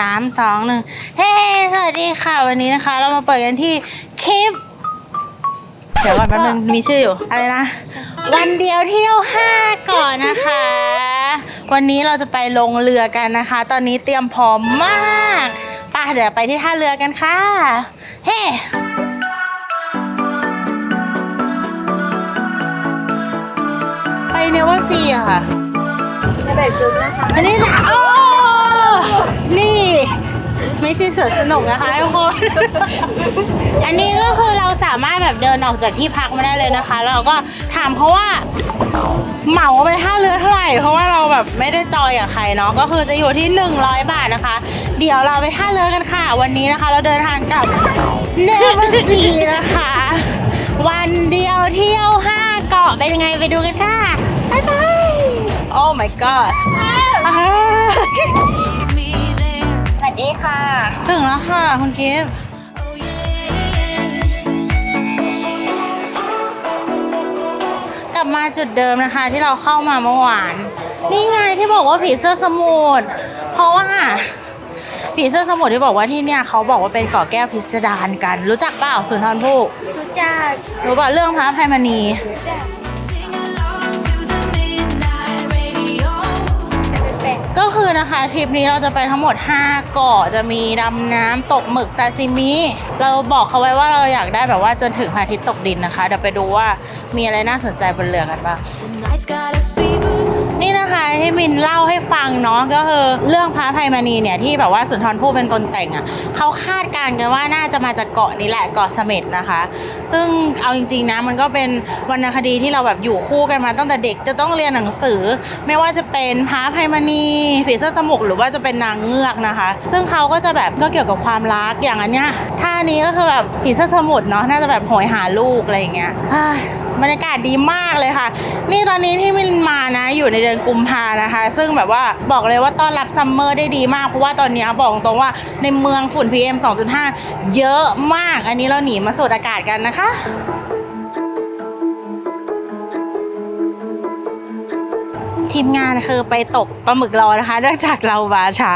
สามสองหนึ่งเฮ้ สวัสดีค่ะ วันนี้นะคะ เรามาเปิดกันที่คลิป เดี๋ยวก่อนแป๊บนึงมีชื่ออยู่ อะไรนะ วันเดียวเที่ยวห้าก่อนนะคะ วันนี้เราจะไปลงเรือกันนะคะ ตอนนี้เตรียมพร้อมมากไป่ะเดี๋ยวไปที่ท่าเรือกันค่ะ เฮ้ไปเนวซีอะค่ะจะแบ่งจุดนะคะ อันนี้นะโอ้ นี่ ไม่ใช่สวนสนุกนะคะทุกคน อันนี้ก็คือเราสามารถแบบเดินออกจากที่พักมาได้เลยนะคะ แล้วเราก็ถามเขาว่า เหมาไปท่าเรือเท่าไหร่ เพราะว่าเราแบบไม่ได้จอยกับใครเนาะ ก็คือจะอยู่ที่ 100 บาทนะคะ เดี๋ยวเราไปท่าเรือกันค่ะ วันนี้นะคะ เราเดินทางกับเนเวอร์ซีนะคะ วันเดียวเที่ยวห้าเกาะเป็นยังไงไปดูกันค่ะ บ๊ายบายโอ้ my god อ่าสวัสดีค่ะ ถึงแล้วค่ะคุณกิฟต์กลับมาจุดเดิมนะคะที่เราเข้ามาเมื่อวาน นี่ไงที่บอกว่าผีเสื้อสมุทรเพราะว่าผีเสื้อสมุทรที่บอกว่าที่เนี่ยเขาบอกว่าเป็นเกาะแก้วพิสดารกัน รู้จักเปล่าสุนทรภู่รู้จักรู้ป่ะเรื่องพระอภัยมณี Sing ก็คือนะคะทริปนี้เราจะไปทั้งหมด 5 เกาะจะมีดำน้ำตกหมึกซาซิมิ เราบอกเขาไว้ว่าเราอยากได้แบบว่าจนถึงพระอาทิตย์ตกดินนะคะ เดี๋ยวไปดูว่ามีอะไรน่าสนใจบนเรือกันบ้าง The night's got a fever. นี่นะคะที่มินเล่าให้ฟังเนาะก็คือเรื่องพระอภัยมณีเนี่ยที่แบบว่าสุนทรภู่เป็นตนแต่งอะ่ะเขาคาด การณ์กันว่าน่าจะมาจากเกาะนี้แหละเกาะเสม็ดนะคะ ซึ่งเอาจริงๆนะมันก็เป็นวรรณคดีที่เราแบบอยู่คู่กันมาตั้งแต่เด็กจะต้องเรียนหนังสือ ไม่ว่าจะเป็นพระไพมณีผีเสื้อสมุกหรือว่าจะเป็นนางเงือกนะคะ ซึ่งเขาก็จะแบบก็เกี่ยวกับความรักอย่างอันเนี้ยท่านี้ก็คือแบบผีเสื้อสมุดเนาะน่าจะแบบโหยหาลูกอะไรอย่างเงี้ย บรรยากาศดีมากเลยค่ะ นี่ตอนนี้ที่มินมานะอยู่ในเดือนกุมภานะคะ ซึ่งแบบว่าบอกเลยว่าต้อนรับซัมเมอร์ได้ดีมาก เพราะว่าตอนนี้บอกตรงว่าในเมืองฝุ่น PM 2.5 เยอะมาก อันนี้เราหนีมาสูดอากาศกันนะคะทีมงานคือไปตกปลาหมึกรอนะคะเนื่องจากเรามาช้า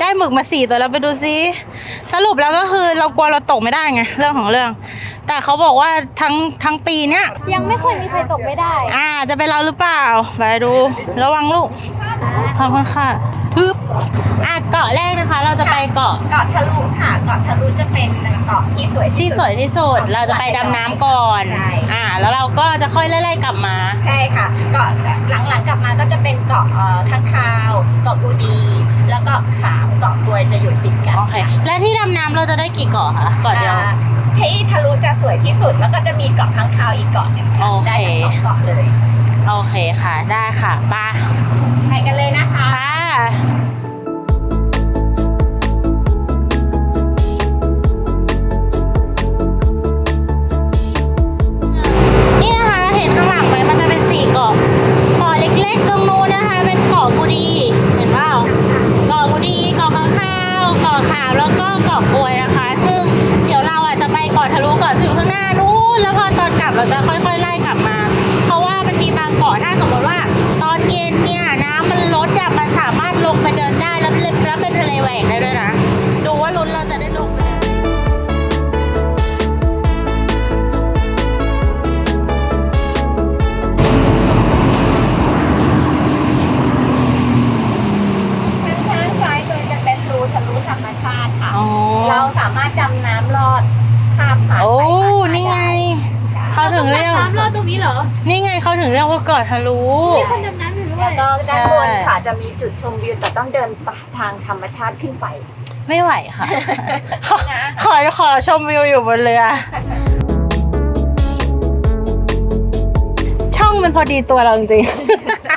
ได้หมึกมาสี่ตัวแล้วไปดูซิ สรุปแล้วก็คือเรากลัวเราตกไม่ได้ไง เรื่องของเรื่อง แต่เขาบอกว่าทั้งทั้งปีเนี้ยยังไม่เคยมีใครตกไม่ได้ อ่าจะเป็นเราหรือเปล่า ไปดู ระวังลูกขอบคุณค่ะพึบอะเกาะแรกนะคะ เราจะไปเกาะเกาะทะลุค่ะ เกาะทะลุจะเป็นเกาะที่สวยที่สวยที่สุด เราจะไปดำน้ำก่อน ใช่ อ่า แล้วเราก็จะค่อยไล่ๆกลับมา ใช่ค่ะ เกาะหลังๆกลับมาก็จะเป็นเกาะเอ่อข้างคาว เกาะกูดี แล้วก็ขามเกาะกรวยจะอยู่ติดกันโอเค และที่ดำน้ำเราจะได้กี่เกาะคะเกาะเดียว อ่า ที่ทะลุจะสวยที่สุด แล้วก็จะมีเกาะข้างคาวอีกเกาะหนึ่งค่ะโอเค ได้ทั้งสองเกาะเลย โอเคค่ะ ได้ค่ะไป้าไปกันเลยนะคะ ค่ะ ก็ด้านบนค่ะจะมีจุดชมวิวแต่ต้องเดินทางธรรมชาติขึ้นไป ไม่ไหวค่ะ ขอขอขอชมวิวอยู่บนเรือ ช่องมันพอดีตัวเราจริงๆ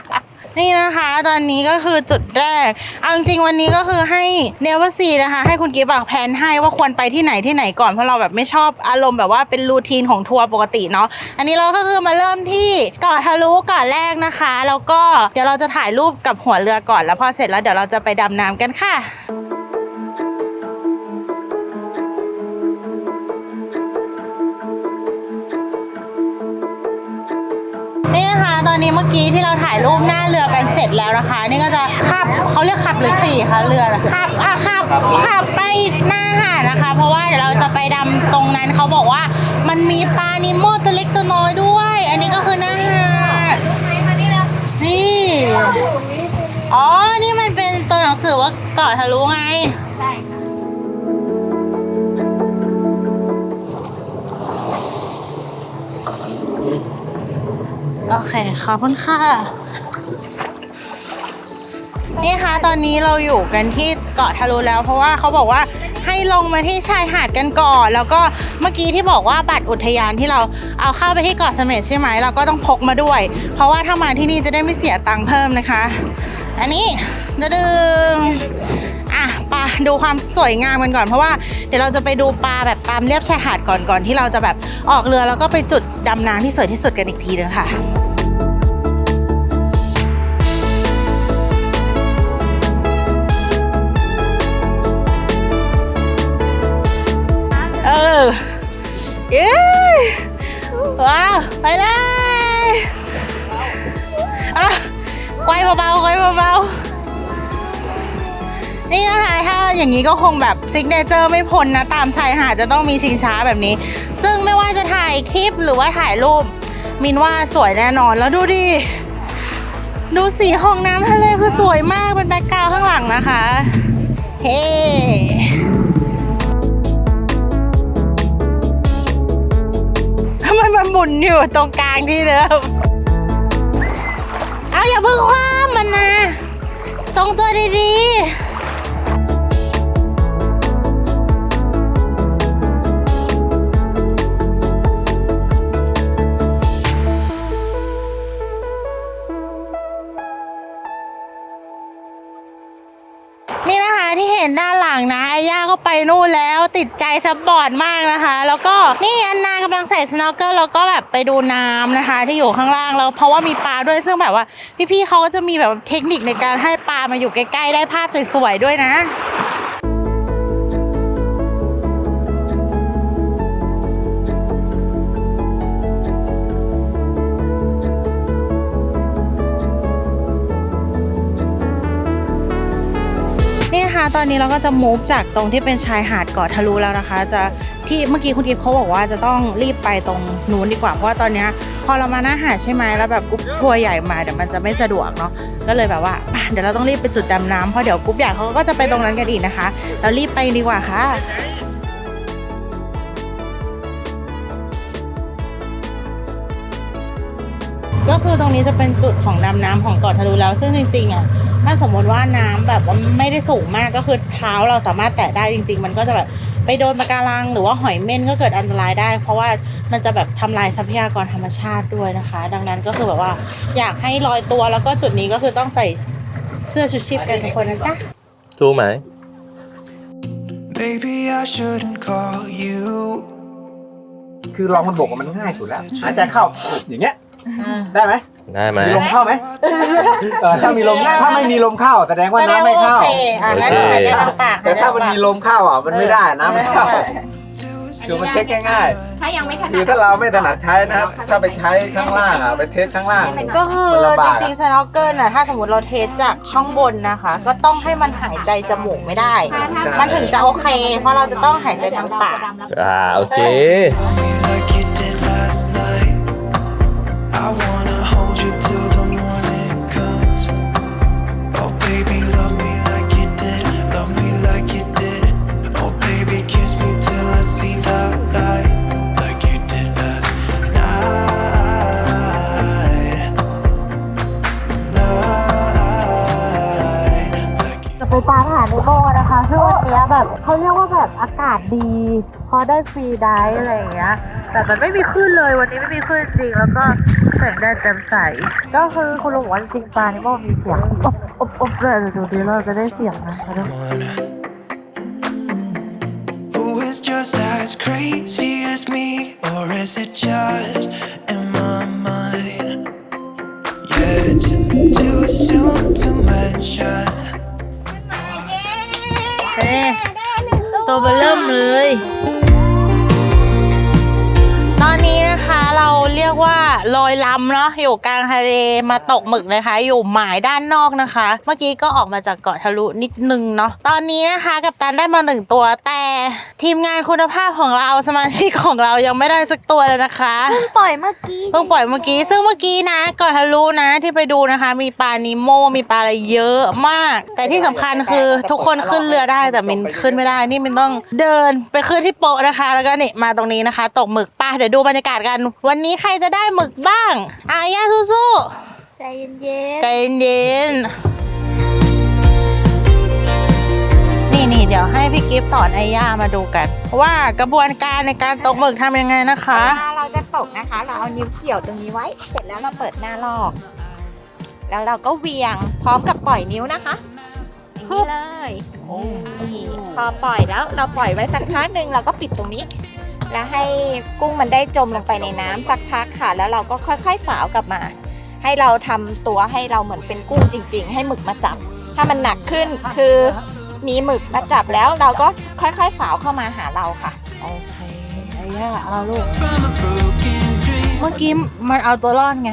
นี่นะคะตอนนี้ก็คือจุดแรก เอาจริงๆวันนี้ก็คือให้เนวซีนะคะ ให้คุณกิฟต์อกแผนให้ว่าควรไปที่ไหนที่ไหนก่อนเพราะเราแบบไม่ชอบอารมณ์แบบว่าเป็นรูทีนของทัวร์ปกติเนาะอันนี้เราก็คือมาเริ่มที่เกาะทะลุเกาะแรกนะคะ แล้วก็เดี๋ยวเราจะถ่ายรูปกับหัวเรือก่อนแล้วพอเสร็จแล้วเดี๋ยวเราจะไปดำน้ำกันค่ะ นี่นะคะ ตอนนี้เมื่อกี้ที่เราถ่ายรูปหน้าเรือกันเสร็จแล้วนะคะ นี่ก็จะขับเขาเรียกขับหรือขี่คะเรือน่ะขับอะขับขับไปหน้าหาดนะคะ เพราะว่าเดี๋ยวเราจะไปดำตรงนั้นเขาบอกว่ามันมีปลานิโมตัวเล็กตัวน้อยด้วย อันนี้ก็คือหน้าหาดนี่อ๋อนี่มันเป็นตัวหนังสือว่าเกาะทะลุไง โอเค ขอบคุณค่ะ นี่ค่ะตอนนี้เราอยู่กันที่เกาะทะลุแล้ว เพราะว่าเขาบอกว่าให้ลงมาที่ชายหาดกันก่อน แล้วก็เมื่อกี้ที่บอกว่าบัตรอุทยานที่เราเอาเข้าไปที่เกาะเสม็ดใช่ไหมเราก็ต้องพกมาด้วย เพราะว่าถ้ามาที่นี่จะได้ไม่เสียตังค์เพิ่มนะคะ อันนี้ดึง อะปลาดูความสวยงามกันก่อนเพราะว่าเดี๋ยวเราจะไปดูปลาแบบตามเรียบชายหาดก่อนก่อนที่เราจะแบบออกเรือแล้วก็ไปจุดดำน้ำที่สวยที่สุดกันอีกทีนึงค่ะเออเย้ว้าว ไปเลยอะไกวเบาๆไกวเบาๆ นี่นะคะถ้าอย่างนี้ก็คงแบบซิกเนเจอร์ไม่พ้นนะ ตามชายหาดจะต้องมีชิงช้าแบบนี้ ซึ่งไม่ว่าจะถ่ายคลิปหรือว่าถ่ายรูป มินว่าสวยแน่นอนแล้วดูดิ ดูสีของน้ำทะเลคือสวยมากเป็นแบ็คกราวด์ข้างหลังนะคะ เฮ้ ทำไมมันหมุนอยู่ตรงกลางที่เดิม เอาอย่าเพิ่งคว้ามันนะทรงตัวดีๆ ไปนู่นแล้วติดใจซับบอร์ดมากนะคะ แล้วก็นี่อันนากำลังใส่สโนว์เกิลแล้วก็แบบไปดูน้ำนะคะ ที่อยู่ข้างล่างแล้วเพราะว่ามีปลาด้วยซึ่งแบบว่า พี่ๆเขาก็จะมีแบบเทคนิคในการให้ปลามาอยู่ใกล้ๆได้ภาพสวยๆด้วยนะ ตอนนี้เราก็จะมูฟจากตรงที่เป็นชายหาดเกาะทะลุแล้วนะคะ จะที่เมื่อกี้คุณอีฟเขาบอกว่าจะต้องรีบไปตรงนู้นดีกว่าเพราะว่าตอนนี้พอเรามาหน้าหาดใช่ไหมแล้วแบบกรุ๊ปทัวร์ใหญ่มาเดี๋ยวมันจะไม่สะดวกเนาะก็เลยแบบว่าเดี๋ยวเราต้องรีบไปจุดดำน้ำเพราะเดี๋ยวกรุ๊ปใหญ่เขาก็จะไปตรงนั้นกันอีกนะคะเรารีบไปดีกว่าค่ะก็คือตรงนี้จะเป็นจุดของดำน้ำของเกาะทะลุแล้วซึ่งจริงๆอะ ถ้าสมมติว่าน้ำแบบว่าไม่ได้สูงมากก็คือเท้าเราสามารถแตะได้จริง ๆ มันก็จะแบบไปโดนปะการังหรือว่าหอยเม่นก็เกิดอันตรายได้ เพราะว่ามันจะแบบทำลายทรัพยากรธรรมชาติด้วยนะคะ ดังนั้นก็คือแบบว่าอยากให้ลอยตัวแล้วก็จุดนี้ก็คือต้องใส่เสื้อชูชีพกันทุกคนนะจ๊ะสู้ไหม Maybe I shouldn't call you. คือลองมันบกอะมันง่ายสุดแล้วหายใจเข้าอย่างเงี้ย ได้ไหมได้ไหม มีลมเข้าไหมเออถ้ามีลมถ้าไม่มีลมเข้าแสดงว่าน้ำไม่เข้าโอเคอะงั้นหายใจทางปากแต่ถ้ามันมีลมเข้าอะมันไม่ได้น้ำไม่เข้าคือมันเช็คง่ายถ้ายังไม่ถๆนัดคือถ้าเราไม่ถนัดใช้นะครับ ถ้าไปใช้ข้างล่างอะไปเทสข้างล่าง ก็คือมันลำบากจริงๆสโนว์เกิลน่ะถ้าสมมติเราเทสจากข้างบนนะคะ ก็ต้องให้มันหายใจจมูกไม่ได้ มันถึงจะโอเค เพราะเราจะต้องหายใจทางปาก อ่าโอเค Me I wanna ไปตามหาในโบนะคะซึ่งวันเนี้ยแบบเขาเรียกว่าแบบอากาศดี พอได้ฟรีไดฟ์อะไรอย่างเงี้ย แต่มันไม่มีคลื่นเลยวันนี้ไม่มีคลื่นจริง แล้วก็แสงแดดแจ่มใส ก็คือคุณลุงบอกว่าจริงปลาในโบมีเสียงอบอบอบเลยเดี๋ยวดูดีเราจะได้เสียงนะคะ one who is just as crazy as me, or is it just in my mind? Yet too soon to mention. เฮ้ตัวเบลเริ่มเลยตอ นนี้นะคะ เราเรียกว่าลอยลำเนาะอยู่กลางทะเลมาตกหมึกนะคะ อยู่หมายด้านนอกนะคะ เมื่อกี้ก็ออกมาจากเกาะทะลุนิดนึงเนาะตอนนี้นะคะกับตันได้มาหนึ่งตัวแต่ทีมงานคุณภาพของเราสมาชิกของเรายังไม่ได้สักตัวเลยนะคะปล่อยเมื่อกี้เพิ่งปล่อยเมื่อกี้ ซึ่งเมื่อกี้นะเกาะทะลุนะที่ไปดูนะคะ มีปลานิโมมีปลาอะไรเยอะมาก แต่ที่สำคัญคือทุกคนขึ้นเรือได้แต่มินขึ้นไม่ได้นี่มินต้องเดินไปขึ้นที่โป๊ะนะคะ แล้วก็นี่มาตรงนี้นะคะ ตกหมึกป้าเดี๋ยวดูบรรยากาศกัน วันนี้ใครจะได้หมึกบ้างอายาสู้ใจเย็นๆใจเย็นๆนี่นี่เดี๋ยวให้พี่กิฟต์สอนไอย่ามาดูกัน ว่ากระบวนการในการตกหมึกทำยังไงนะคะ เวลาเราจะตกนะคะ เราเอานิ้วเกี่ยวตรงนี้ไว้ เสร็จแล้วเราเปิดหน้าลอก แล้วเราก็เหวียงพร้อมกับปล่อยนิ้วนะคะอย่างนี้เลยนี่พอปล่อยแล้วเราปล่อยไว้สักพักหนึ่งเราก็ปิดตรงนี้ แล้วให้กุ้งมันได้จมลงไปในน้ำสักพักค่ะ แล้วเราก็ค่อยๆสาวกลับมา ให้เราทำตัวให้เราเหมือนเป็นกุ้งจริง ๆ ให้หมึกมาจับ ถ้ามันหนักขึ้นคือมีหมึกมาจับแล้วเราก็ค่อยๆสาวเข้ามาหาเราค่ะ โอเคไอ้ย่าเอาลูก เมื่อกี้มันเอาตัวรอดไง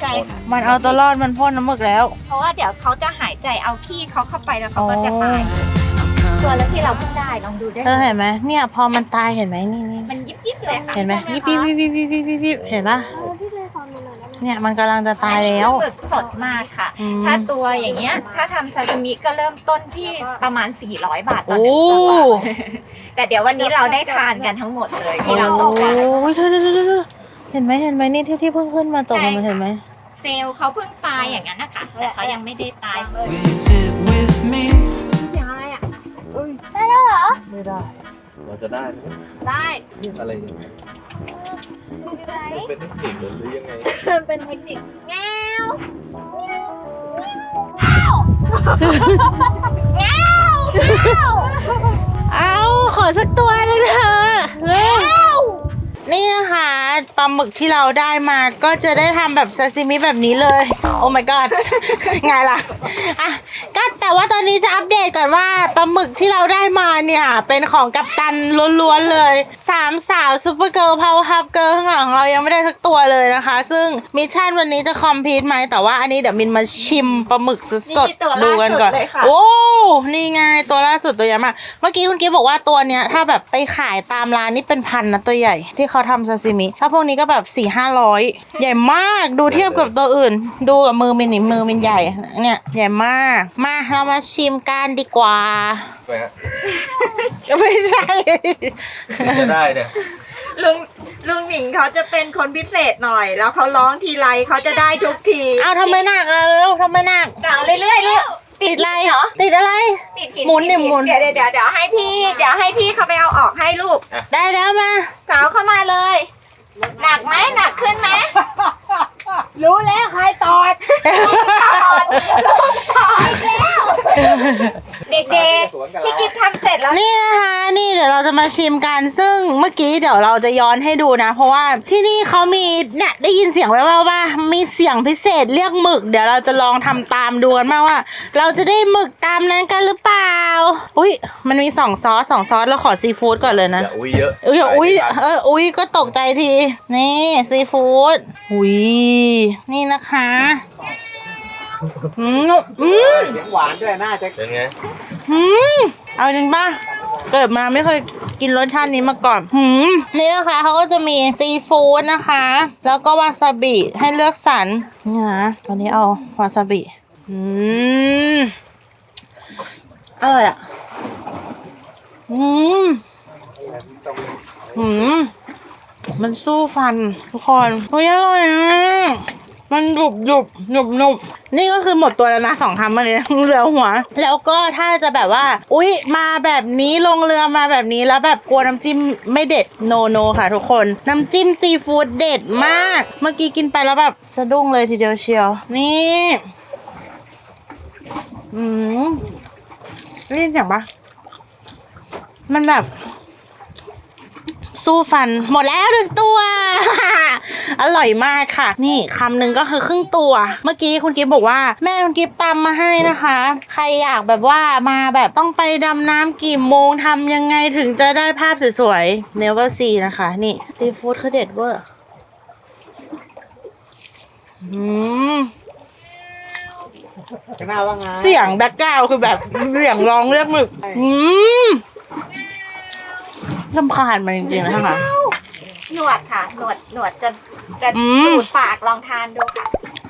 ใช่ค่ะ มันเอาตัวรอดมันพ่นน้ำหมึกแล้ว เพราะว่าเดี๋ยวเขาจะหายใจเอาขี้เขาเข้าไปแล้วเขาก็จะตาย ตัวแล้วที่เราเพิ่งได้ลองดูได้เออเห็นไหมเนี่ยพอมันตายเห็นไหมนี่นี่มันยิบยิบเลยค่ะเห็นไหมยิบยิบยิบยิบยิบยิบเห็นปะพี่เลยสอนมานแล้วเนี่ยมันกำลังจะตายแล้ว ฝึกสดมากค่ะถ้าตัวอย่างเงี้ย ถ้าทำซาซิมิก็เริ่มต้นที่ประมาณ 400 บาทต่อหโอ้นึ่งตัวแต่เดี๋ยววันนี้เราได้ทานกันทั้งหมดเลยที่เราต้องการ โอ้ยเธอเธอเธอเห็นไหมเห็นไหมนี่ที่ที่เพิ่งขึ้นมาตกลงมาเห็นไหมเซลเขาเพิ่งตายอย่างนั้นนะคะ แต่เขายังไม่ได้ตาย Will ไม่ได้ เราจะได้ไหมได้อะไรยังไงเป็นเทคนิคหรือยังไงเป็นเทคนิคแง้วเอาขอสักตัวหนึงเถอะเร็ว นี่นะคะปลาหมึกที่เราได้มาก็จะได้ทำแบบซาซิมิแบบนี้เลย โอ้ my god ไงล่ะอะก็แต่ว่าตอนนี้จะอัปเดตก่อนว่าปลาหมึกที่เราได้มาเนี่ย เป็นของกัปตันล้วนๆเลยสามสาวซูเปอร์เกิร์ลพาวฮับเกิร์ลข้างหลังเรายังไม่ได้สักตัวเลยนะคะ ซึ่งมิชชั่นวันนี้จะคอมพลีทไหมแต่ว่าอันนี้เดี๋ยวมินมาชิมปลาหมึกสดนี่ตัวๆดูกันก่อนล่าสุดเลยค่ะ โอ้ นี่ไงตัวล่าสุดตัวใหญ่มาก เมื่อกี้คุณกิ๊ฟบอกว่าตัวเนี้ยถ้าแบบไปขายตามร้านนี่เป็นพันนะตัวใหญ่ที่เขาทำซาซิมิ ถ้าพวกนี้ก็แบบ4ี่ห้าร้อยใหญ่มาก ดูเทียบกับตัวอื่น ดูกับมือมินนี่มือมินใหญ่ เนี่ย ใหญ่มาก มาเรามาชิมกันดีกว่า ไปฮะไม่ใช่ จะได้เนี่ยลุงลุงหนิงเขาจะเป็นคนพิเศษหน่อย แล้วเขาร้องทีไรเขาจะได้ทุกที เอาทำไมหนักอะเร็วทำไมหนัก ด่าเรื่อยๆลูก ติดอะไรเหรอติดอะไร ติดหินหมุนเนี่ยติดหมุนเดี๋ยวเดี๋ยวเดี๋ยวเดี๋ยวให้พี่ เดี๋ยวให้พี่เขาไปเอาออกให้ลูก ได้แล้วมาสาวเข้ามาเลย หนักไหมหนักขึ้นไหม รู้แล้วใครตอดตอดลูกตอดแล้ว เด็กๆพี่กิฟทำเสร็จแล้ว นี่นะคะนี่เดี๋ยวเราจะมาชิมกันซึ่งเมื่อกี้เดี๋ยวเราจะย้อนให้ดูนะ เพราะว่าที่นี่เขามีเนี่ยได้ยินเสียงแว่วๆว่ามีเสียงพิเศษเรียกหมึก เดี๋ยวเราจะลองทำตามดูกันมากว่า เราจะได้หมึกตามนั้นกันหรือเปล่า อุ้ยมันมีสองซอสสองซอสเราขอซีฟู้ดก่อนเลยนะอย่าอุ้ยเยอะอุ้ยอุ้ยเอออุ้ยก็ตกใจทีนี่ซีฟู้ดอุ้ยนี่นะคะอืมอืมเสียงหวานด้วยน่าจะเป็นไงหืมเอาจริงป่ะเกิดมาไม่เคยกินรสชาตินี้มาก่อนหืมนี่นะคะเขาก็จะมีซีฟู้ดนะคะ แล้วก็วาซาบิให้เลือกสรรนี่นะตอนนี้เอาวาซาบิอืมอร่อยอะอืมหืม มันสู้ฟันทุกคนเฮ้ยอร่อยอะมันหยุบหยุบหนุบหนุบนี่ก็คือหมดตัวแล้วนะสองคำมาเลยเหลือหัว แล้วก็ถ้าจะแบบว่า อุ๊ย มาแบบนี้ลงเรือมาแบบนี้แล้วแบบกลัวน้ำจิ้มไม่เด็ดโนโนค่ะ ทุกคน น้ำจิ้มซีฟู้ดเด็ดมาก เมื่อกี้กินไปแล้วแบบสะดุ้งเลยทีเดียวเชียว นี่อืมได้ยินเสียงปะมันแบบ สู้ฟันหมดแล้วหนึ่งตัว อร่อยมากค่ะ นี่คำหนึ่งก็คือครึ่งตัว เมื่อกี้คุณกิฟบอกว่า แม่คุณกิฟตำมาให้นะคะ ใครอยากแบบว่ามาแบบต้องไปดำน้ำกี่โมงทำยังไงถึงจะได้ภาพสวยๆ Never see นะคะ นี่ซีฟู้ดเขาเด็ดเวอร์อืมจะน่าว่าไงเสียงแบ็กกราวด์คือแบบเสียงร้องเรียกหมึกอืม ลำคาญมันจริงๆนะคะ หนวดค่ะ หนวดหนวดจะจะอืม ดูดปากลองทานดูค่ะ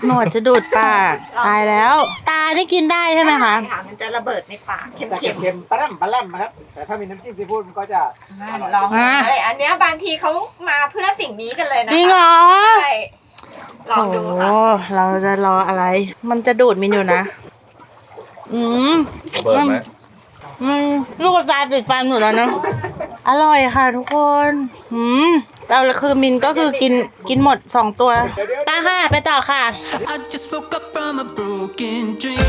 หนวดจะดูดปากตายแล้ว ตาได้กินได้ใช่ไหมคะใช่ค่ะมันจะระเบิดในปากเแต่ค็มเค็มๆปลาแรมปลาแรมนะครับ แต่ถ้ามีน้ำจิ้มซีฟู้ดมันก็จะๆลองอะเลยอันเนี้ยบางทีเขามาเพื่อสิ่งนี้กันเลยนะคะจริงเหรอใช่ลองโอ้ดูค่ะเราจะรออะไร มันจะดูดมินอยู่นะ อืมเบิร์ดไหมอืมลูกตาติดฟันหนูแล้วนะ อร่อยค่ะทุกคนอืมเราคือมินก็คือกินกินหมดสองตัวไปค่ะ ไปต่อค่ะ I just woke up from a broken dream.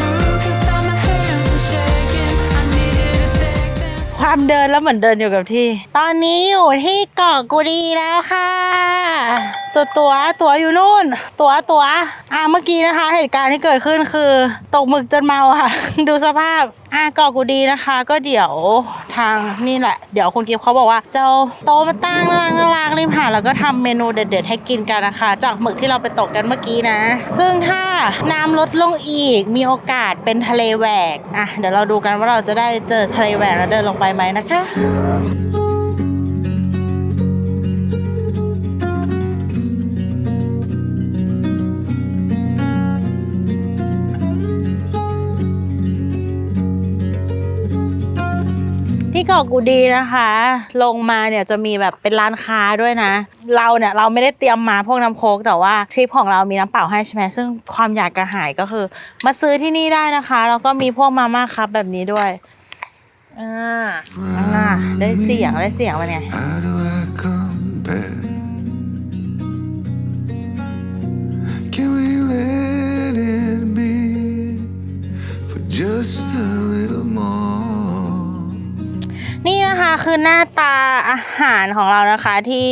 Who can stop my hands from shaking? I need you to take them. ความเดินแล้วเหมือนเดินอยู่กับที่ ตอนนี้อยู่ที่เกาะกูดีแล้วค่ะ ตัวตัวตัวอยู่นู่น ตัวตัวอะเมื่อกี้นะคะ เหตุการณ์ที่เกิดขึ้นคือตกหมึกจนเมาค่ะ ดูสภาพอะกาะกูดีนะคะ ก็เดี๋ยวทางนี่แหละ เดี๋ยวคุณกิฟเขาบอกว่าเจะเอาโต๊ะมาตั้งน่ารักน่างริมหาดแล้วก็ทำเมนูเด็ดๆ ให้กินกันนะคะ จากหมึกที่เราไปตกกันเมื่อกี้นะ ซึ่งถ้าน้ำลดลงอีกมีโอกาสเป็นทะเลแหวกอะเดี๋ยวเราดูกันว่าเราจะได้เจอทะเลแหวกแล้วเดินลงไปไหมนะคะ เกาะกูดีนะคะ ลงมาเนี่ยจะมีแบบเป็นร้านค้าด้วยนะ เราเนี่ยเราไม่ได้เตรียมมาพวกน้ำโค้กแต่ว่าทริปของเรามีน้ำเปล่าให้ใช่ไหมซึ่งความอยากกระหายก็คือ มาซื้อที่นี่ได้นะคะแล้วก็มีพวกมาม่าครับแบบนี้ด้วยอ่าอ่าได้เสียงได้เสียงมันไง How do I compare? Can we let it be for just a นะคะคือหน้าตาอาหารของเรานะคะที่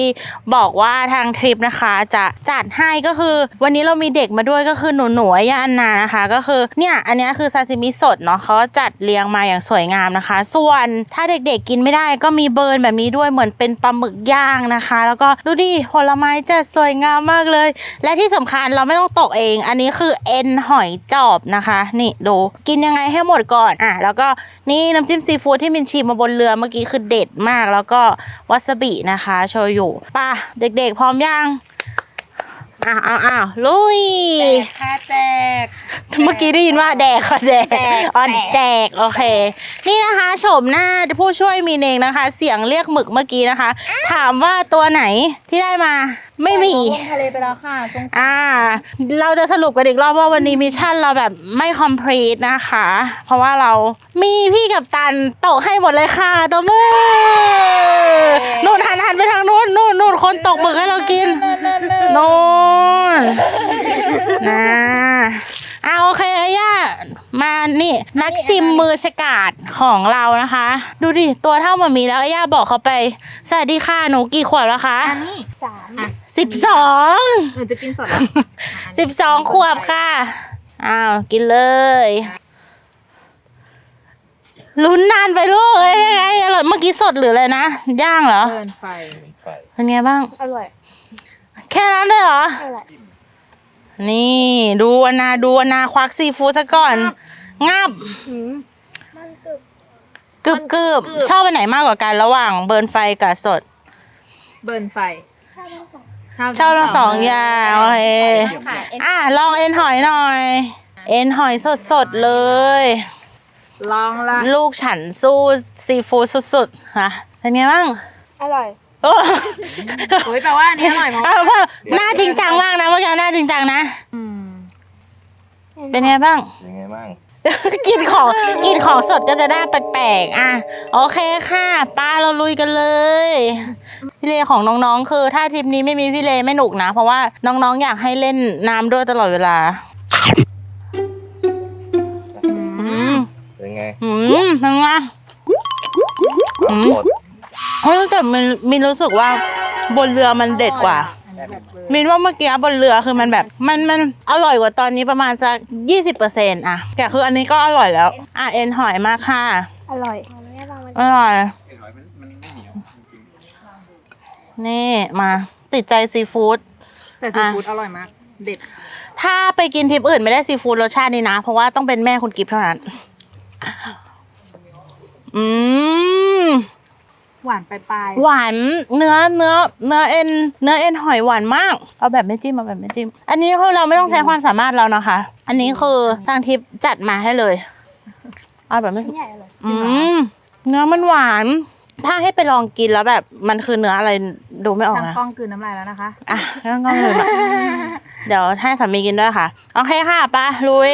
บอกว่าทางทริปนะคะจะจัดให้ก็คือวันนี้เรามีเด็กมาด้วยก็คือหนูหนูยาอันนานะคะ ก็คือเนี่ยอันนี้คือซาซิมิสดเนาะเขาจัดเรียงมาอย่างสวยงามนะคะ ส่วนถ้าเด็กๆกินไม่ได้ก็มีเบิร์นแบบนี้ด้วยเหมือนเป็นปลาหมึกย่างนะคะ แล้วก็ดูดิผลไม้จัดสวยงามมากเลย และที่สำคัญเราไม่ต้องตกเอง อันนี้คือเอ็นหอยจอบนะคะ นี่ดูกินยังไงให้หมดก่อนอะแล้วก็นี่น้ำจิ้มซีฟู้ดที่มินชิมมาบนเรือเมื่อกี้คือเด็ดมากแล้วก็วาซาบินะคะโชยุป่ะเด็กๆ พร้อมยังอ้าวอ้าวอ้าวลุยค่าแจก เมื่อกี้ได้ยินว่าแดกค่ะแดกแจกอ๋อแจก แจกโอเค นี่นะคะโฉมหน้าผู้ช่วยมีนเองนะคะ เสียงเรียกหมึกเมื่อกี้นะคะ ถามว่าตัวไหนที่ได้มา ไม่มีทะเลไปแล้วค่ะสงสารอ่า เราจะสรุปกันอีกรอบว่าวันนี้มิชชั่นเราแบบไม่คอมพลีทนะคะ เพราะว่าเรามีพี่กับตันตกให้หมดเลยค่ะตัวมือนู่นหันหันไปทางนู้นนู่นนู่นคนตกหมึกให้เรากินนู่นนะอ่าโอเคอาย่ามานี่นักชิมมือฉกาดของเรานะคะ ดูดิตัวเท่าหมามีแล้วอาย่าบอกเขาไป สวัสดีค่ะหนูกี่ขวบแล้วคะ สาม สิบสองหนูจะกินสดเหรอสิบสองขวบค่ะ อ้าว กินเลยลุ้นนานไปลูกเอ้ยยังไงอร่อยเมื่อกี้สดหรืออะไรนะ ย่างเหรอ เกินไฟเป็นไงบ้าง อร่อย แค่นั้นเลยเหรอ อร่อย นี่ดูอนาดูอนาควักซีฟู้ดซะก่อน งับกึบกึบชอบไปไหนมากกว่ากันระหว่างเบิร์นไฟกับสด เบิร์นไฟชอ บทั้งสองอย่างโอเคค่ะเอ็นอะลองเอ็นหอยหน่อย เอ็นหอยสดๆเลย ลองละลูกฉันสู้ซีฟู้ดสุดๆค่ะเป็นไงบ้างอร่อยโอ้โอ้ยแปลว่าอันนี้อร่อยเพราะเอาพ่อหน้าจริงจังมากนะเมื่อกี้หน้าจริงจังนะเป็นไงบ้างยังไงบ้าง กินของกินของสดก็จะได้แปลกๆอะโอเคค่ะป้าเราลุยกันเลย พี่เลของน้องๆคือ ถ้าทริปนี้ไม่มีพี่เลไม่หนุกนะ เพราะว่าน้องๆอยากให้เล่นน้ำด้วยตลอดเวลาอืมเป็นไงอืมเป็นไงอืมหมดอเฮ้ยแต่มินมินรู้สึกว่าบนเรือมันเด็ดกว่า มินว่าเมื่อกี้บนเรือคือมันแบบมันมันอร่อยกว่าตอนนี้ประมาณสักยี่สิบเปอร์เซ็นต์อะแต่คืออันนี้ก็อร่อยแล้วอะเอ็นหอยมากค่ะ อร่อยอร่อยนี่มาติดใจซีฟู้ดแต่ซีฟู้ดอร่อยมาก เด็ด ถ้าไปกินทริปอื่นไม่ได้ซีฟู้ดรสชาตินี้นะ เพราะว่าต้องเป็นแม่คุณกิฟเท่านั้น อืม หวานปลายหวานเนื้อเนื้อเนื้อเอ็นเนื้อเอ็นหอยหวานมากเอาแบบไม่จิ้มเอาแบบไม่จิ้ม อันนี้คือเราไม่ต้องใช้ความสามารถเรานะคะ อันนี้คือทางทิปจัดมาให้เลยเอาแบบไม่อืมเนื้อมันหวาน ถ้าให้ไปลองกินแล้วแบบมันคือเนื้ออะไรดูไม่อๆอกช่างนะกล้องกลืนน้ำลายแล้วนะคะอะงั้นก็เลยแบบเดี๋ยวให้สามีกินด้วยค่ะโอเคค่ะไปะลุย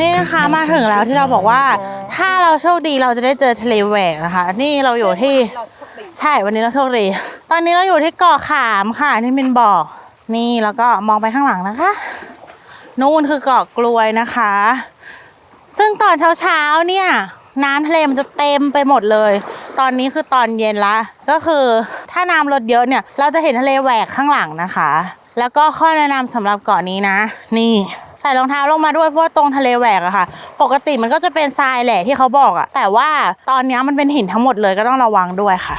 นี่นะคะมาถึงแล้วที่เราบอกว่า ถ้าเราโชคดีเราจะได้เจอทะเลแหวกนะคะ นี่เราอยู่ที่ใช่วันนี้เราโชคดี ตอนนี้เราอยู่ที่เกาะขามค่ะที่มินบอก นี่แล้วก็มองไปข้างหลังนะคะ นู่นคือเกาะกลวยนะคะ ซึ่งตอนเช้าๆเนี่ยน้ำทะเลมันจะเต็มไปหมดเลย ตอนนี้คือตอนเย็นละ ก็คือถ้าน้ำลดเยอะเนี่ย เราจะเห็นทะเลแหวกข้างหลังนะคะ แล้วก็ข้อแนะนำสำหรับเกาะนี้นะ นี่ ส่รองเท้าลงมาด้วยเพราะว่าตรงทะเลแหวกอะค่ะ ปกติมันก็จะเป็นทรายแหละที่เขาบอกอะแต่ว่าตอนนี้มันเป็นหินทั้งหมดเลยก็ต้องระวังด้วยค่ะ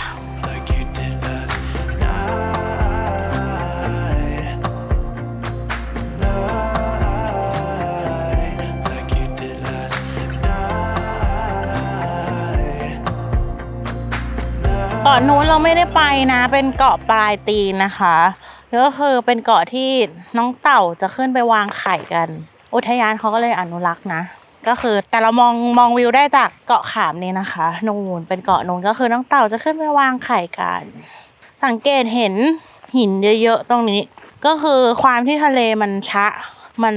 เกาะนู้นเราไม่ได้ไปนะ เป็นเกาะปลายตีนนะคะ ก็คือเป็นเกาะที่น้องเต่าจะขึ้นไปวางไข่กัน อุทยานเขาก็เลยอนุรักษ์นะ ก็คือแต่เรามองมองวิวได้จากเกาะขามนี่นะคะนูนเป็นเกาะนูนก็คือน้องเต่าจะขึ้นไปวางไข่กัน สังเกตเห็นหินเยอะๆตรงนี้ ก็คือความที่ทะเลมันชะ มัน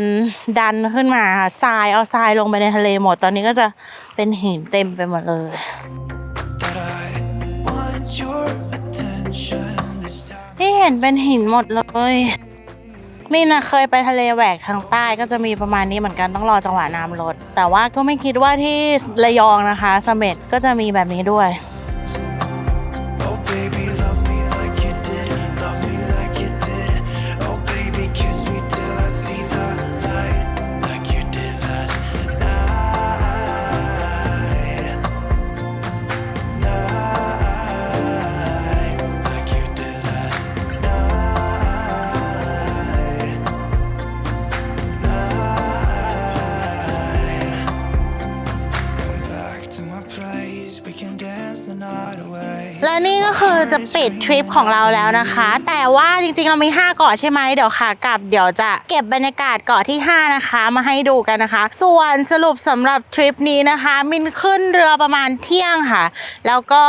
ดันขึ้นมาทรายเอาทรายลงไปในทะเลหมดตอนนี้ก็จะเป็นหินเต็มไปหมดเลย เห็นเป็นหินหมดเลยมินนะเคยไปทะเลแหวกทางใต้ก็จะมีประมาณนี้เหมือนกันต้องรอจังหวะน้ำลด แต่ว่าก็ไม่คิดว่าที่ระยองนะคะเสม็ดก็จะมีแบบนี้ด้วย และนี่ก็คือจะปิดทริปของเราแล้วนะคะ แต่ว่าจริงๆเรามี 5 เกาะใช่ไหมเดี๋ยวค่ะกลับเดี๋ยวจะเก็บบรรยากาศเกาะที่ 5 นะคะ มาให้ดูกันนะคะ ส่วนสรุปสำหรับทริปนี้นะคะ มินขึ้นเรือประมาณเที่ยงค่ะ แล้วก็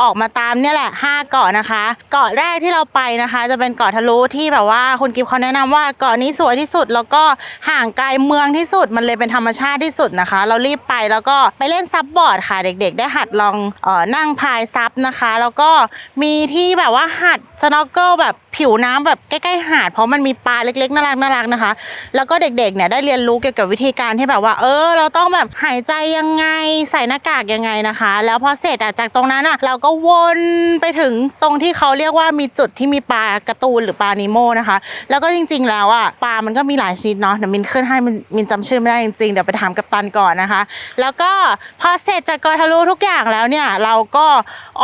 ออกมาตามเนี่ยแหละ 5 เกาะนะคะ เกาะแรกที่เราไปนะคะ จะเป็นเกาะทะลุที่แบบว่าคุณกิฟเขาแนะนำว่าเกาะนี้สวยที่สุด แล้วก็ห่างไกลเมืองที่สุดมันเลยเป็นธรรมชาติที่สุดนะคะ เรารีบไปแล้วก็ไปเล่นซับบอร์ดค่ะ เด็ก ๆ ได้หัดลองเออนั่งพายซับนะคะ แล้วก็มีที่แบบว่าหัดสโนว์เกิลแบบผิวน้ำแบบใกล้ๆหาด เพราะมันมีปลาเล็กๆน่ารักน่ารักนะคะ แล้วก็เด็กๆเนี่ยได้เรียนรู้เกี่ยวกับวิธีการที่แบบว่า เออ เราต้องแบบหายใจยังไงใส่หน้ากากยังไงนะคะ แล้วพอเสร็จอะจากตรงนั้นอะเราก็วนไปถึงตรงที่เขาเรียกว่ามีจุดที่มีปลากร์ตูนหรือปลานิโมนะคะ แล้วก็จริง ๆ แล้วอะปลามันก็มีหลายชนิดเนาะเดี๋ยวมินขึ้นให้มินมินจำชื่อไม่ได้จริงๆเดี๋ยวไปถามกัปตันก่อนนะคะ แล้วก็พอเสร็จจากกาะทะลุทุกอย่างแล้วเนี่ยเราก็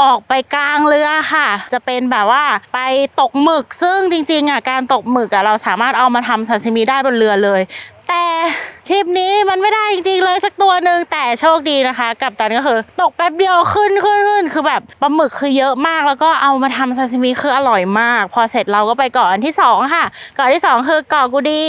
ออกไปกลางเรือค่ะ จะเป็นแบบว่าไปตกกหมึก ซึ่งจริงๆอะการตกหมึกอะเราสามารถเอามาทำซาซิมิได้บนเรือเลย แต่ ทริปนี้มันไม่ได้จริงๆเลยสักตัวหนึ่งแต่โชคดีนะคะ กับตันก็คือ ตกแป๊บเดียวขึ้นขึ้นขึ้นคือแบบปลาหมึกคือเยอะมากแล้วก็เอามาทำซาซิมิคืออร่อยมาก พอเสร็จเราก็ไปเกาะอันที่สองค่ะ เกาะที่สองคือเกาะกูดี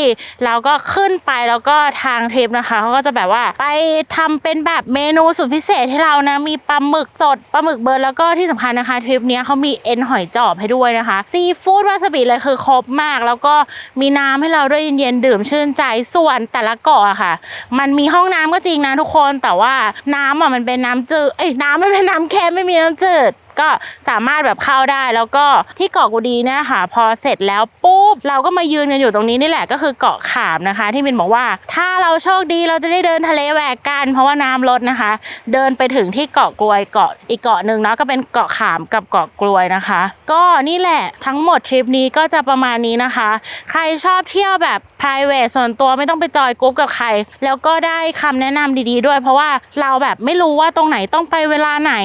เราก็ขึ้นไปแล้วก็ทางทริปนะคะเขาก็จะแบบว่าไปทำเป็นแบบเมนูสุดพิเศษให้เรานะมีปลาหมึกสดปลาหมึกเบิร์นแล้วก็ที่สำคัญนะคะทริปนี้เขามีเอ็นหอยจอบให้ด้วยนะคะซีฟู้ดวาซาบิเลยคือครบมาก แล้วก็มีน้ำให้เราด้วยเย็นๆดื่มชื่นใจส่วนแต่ละเกาะอะค่ะ มันมีห้องน้ำก็จริงนะทุกคนแต่ว่าน้ำอะมันเป็นน้ำจืดเอ้ยน้ำมันเป็นน้ำเค็มไม่มีน้ำจืด ก็สามารถแบบเข้าได้แล้วก็ที่เกาะกูดีเนี่ยค่ะ พอเสร็จแล้วปุ๊บเราก็มายืนกันอยู่ตรงนี้นี่แหละก็คือเกาะขามนะคะ ที่มินบอกว่า ถ้าเราโชคดีเราจะได้เดินทะเลแหวกกัน เพราะว่าน้ำลดนะคะ เดินไปถึงที่เกาะกลวยเกาะอีกเกาะหนึ่งเนาะก็เป็นเกาะขามกับเกาะกลวยนะคะ ก็นี่แหละทั้งหมดทริปนี้ก็จะประมาณนี้นะคะ ใครชอบเที่ยวแบบ p r i v a t ส่วนตัวไม่ต้องไปจอยกรุ๊ปกับใคร แล้วก็ได้คำแนะนำดีๆด้วย เพราะว่าเราแบบไม่รู้ว่าตรงไหนต้องไปเวลาไหน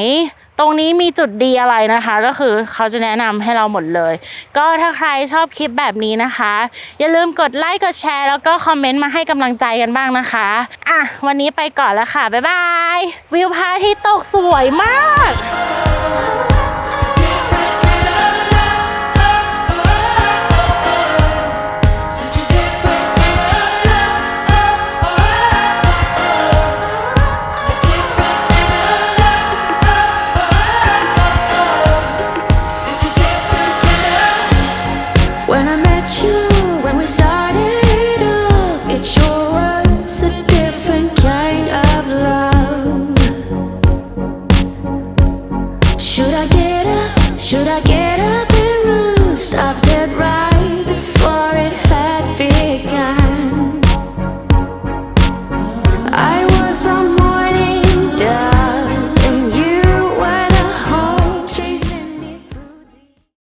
ตรงนี้มีจุดดีอะไรนะคะ ก็คือเขาจะแนะนำให้เราหมดเลย ก็ถ้าใครชอบคลิปแบบนี้นะคะ อย่าลืมกดไลค์กดแชร์แล้วก็คอมเมนต์มาให้กำลังใจกันบ้างนะคะอะวันนี้ไปก่อนแล้วค่ะ บ๊ายบาย วิวพระอาที่ตกสวยมาก